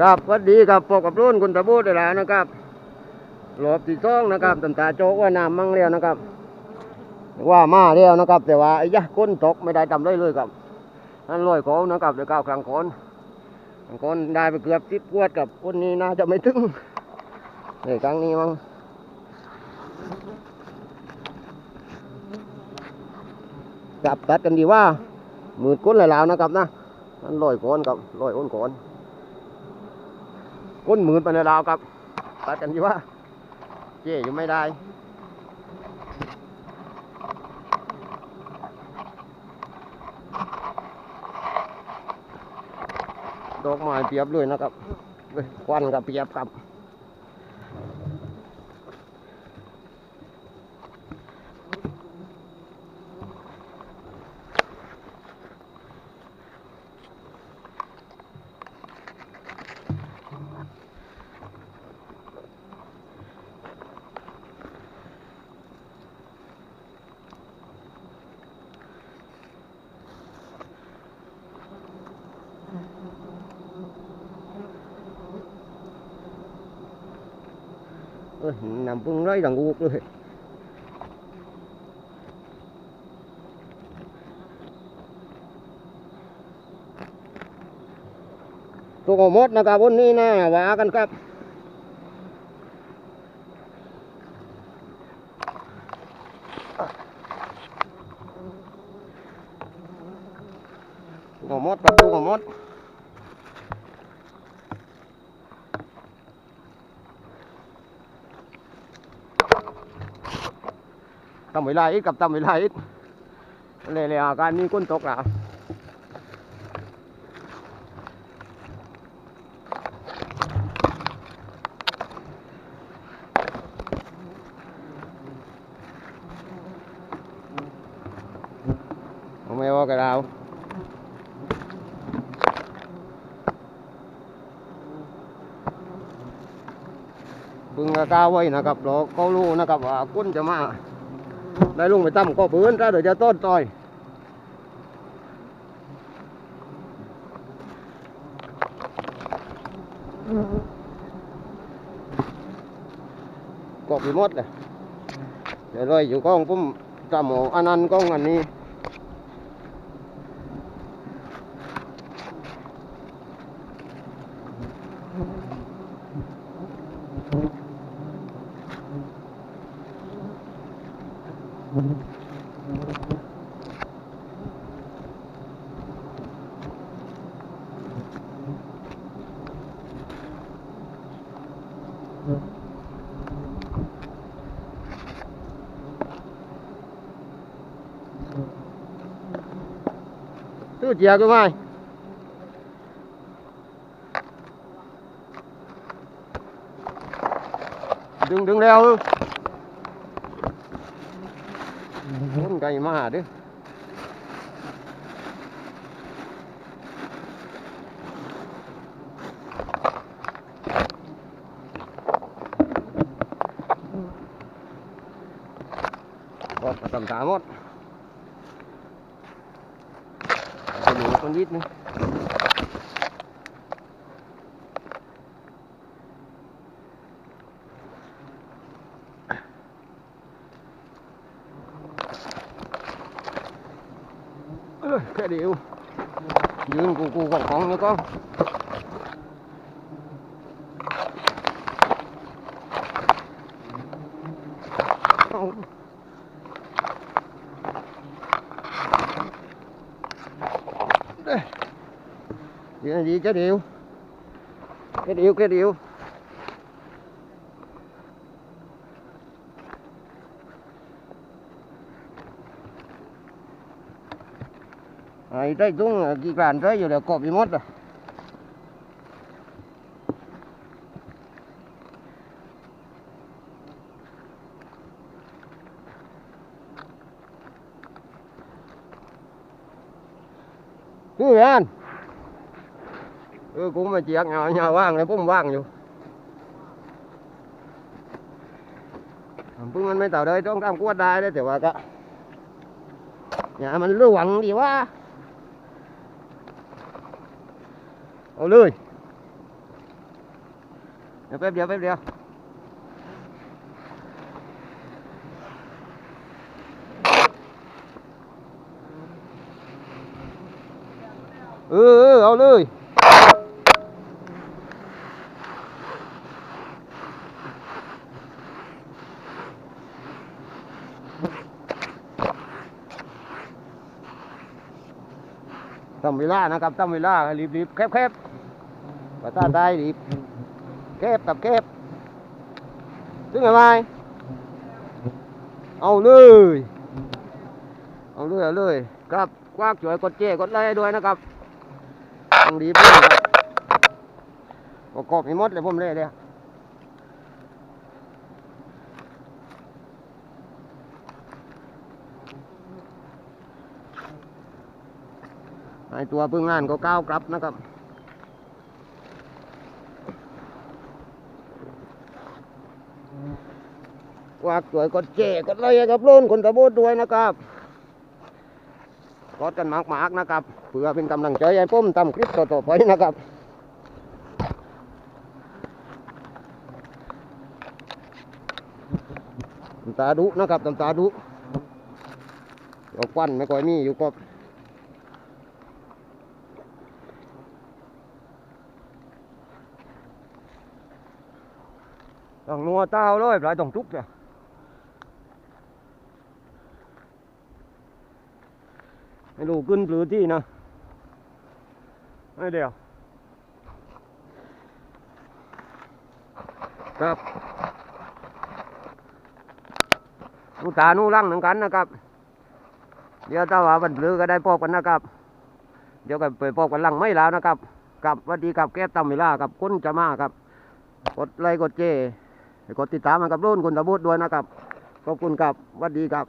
ครับสวัสดีครับพบกับรุ่นคุณตะบูดได้แล้วนะครับหลบที่ซองนะครับตำตาโจกว่าน้ำมั่งเรียวนะครับ ว่ามาเรียวนะครับ แต่ว่าไอ้ยะก้นตกไม่ได้ทำได้เลยครับนั่นลอยโขนนะครับเดี๋ยวก้าวครั้งโขนครั้งโขนได้ไปเกือบสิบขวดกับคนนี้น่าจะไม่ถึงในครั้งนี้มั้งจับตัดกันดีว่ามืดก้นเลยแล้วนะครับนะนั่นลอยโขนกับลอยอ้นโขน ก้นหมื่นไปในลาวครับตัดกันที่ว่าเจ๊ยังไม่ได้ดอกไม้เปียบเลยนะครับควันกับเปียบครับ เอ้ยนำพึ่งไรดังอูกเลยตัวมดนะครับวันนี้นะว่ากันครับตัวมดครับตัวมด ทำเวลาอีกกับทำเวลาอีกเลยเลยอาการนี้ก้นตกแล้วไม่ว่ากันแล้วบึงกาไว้นะครับเราก็รู้นะครับว่ากุ้นจะมา ได้ลุงไปตั้มก็ปืนถ้าเดี๋ยวจะต้นต่อยก็ไปหมดเลยเดี๋ยวเลยอยู่กล้องปุ้มจำหมออันนั้นกล้องอันนี้ ตู้เจียก็ไม่ดึงดึงเร็ วคนไก่มาเด้อก็ตำตาหมดไปดูคนนิดนึงเอ้ยแค่เดียวยืนกูกูของ ของแล้วก็เอาเด้ยืนดีแค่เดียวแค่เดียวแค่เดียว ไอ้ได้ตุ้งกี่กลานได้อยู่เดี๋ยวกบไปหมดอะคือแอนเออกูมาเจียกเงาเงาว่างเลยพุ่มว่างอยู่พึ่งมันไม่เต่อเลยต้องทำกวดได้เลยแต่ว่าก็อย่ามันระวังดีว่า เอาเลยเดี๋ยวแป๊บ เดียวแป๊บเวลานะครับทำเวลารีบๆแคบๆภาษาใต้รีบเก็บกับเก็บซึ่งอะไรเอาเลย เอาเลยเอาเลยครับกว้ากช่วยกดเจกดไลค์ด้วยนะครับต้องดีเพื่อนครับประกอบให้หมดเลยผมเลยเลย ให้ตัวพึ่งงานก็ก้าวกลับนะครับฝากสวยกดเจกดไลค์กับรุ่นคนตะบูดด้วยนะครับกดกันมากๆนะครับ เพื่อเป็นกำลังใจให้ผมทำคลิปต่อๆไปนะครับตาดุนะครับตาดุดอกควันไม่ค่อยมีอยู่ก็ ต้องนัวเต้าเลยปลายต้องทุกเนี่ยไม่รู้ขึ้นหรือที่นะไม่เดียวครับนูตานูรังเหมือนกันนะครับ เดี๋ยวถ้าว่าวันหรือก็ได้พบกันนะครับ เดี๋ยวก็ไปพบกันหลังไม่แล้วนะครับ กับวัสดีกับแก้ตำเวลากับคุณจะมาครับ กดไลค์กดเจ กดติดตามมากับรุ่นคุณตะบุดด้วยนะครับขอบคุณครับสวัสดีครับ